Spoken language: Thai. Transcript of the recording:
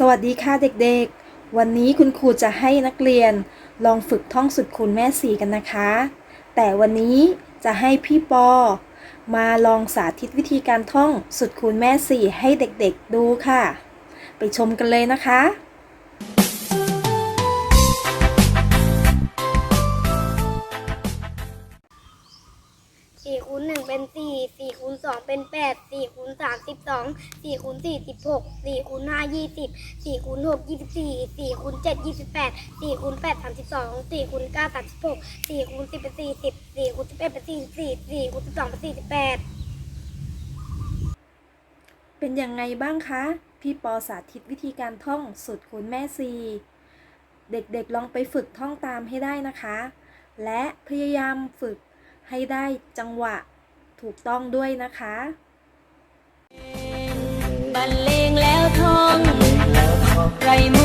สวัสดีค่ะเด็กๆ วันนี้คุณครูจะให้นักเรียนลองฝึกท่องสุดคูณแม่สีกันนะคะ แต่วันนี้จะให้พี่ปอ มาลองสาธิตวิธีการท่องสุดคูณแม่สี่ให้เด็กๆดูค่ะ ไปชมกันเลยนะคะ สี่คูณหนึ่งเป็นสี่สี่คูณสองเป็นแปดสี่คูณสามสิบสองสี่คูณสี่สิบหกสี่คูณห้ายี่สิบสี่คูณหกยี่สิบสี่สี่คูณเจ็ดยี่สิบแปดสี่คูณแปดสามสิบสองสี่คูณเก้าสามสิบหกสี่คูณสิบเป็นสี่สิบสี่คูณสิบเอ็ดเป็นสี่สิบสี่สี่คูณสิบสองเป็นสี่สิบแปดเป็นยังไงบ้างคะ พี่ปอสาธิตวิธีการท่องสุดคูณแม่ซีเด็กๆลองไปฝึกท่องตามให้ได้นะคะ และพยายามฝึก ให้ได้จังหวะถูกต้องด้วยนะคะบรรเลงแล้วทองไร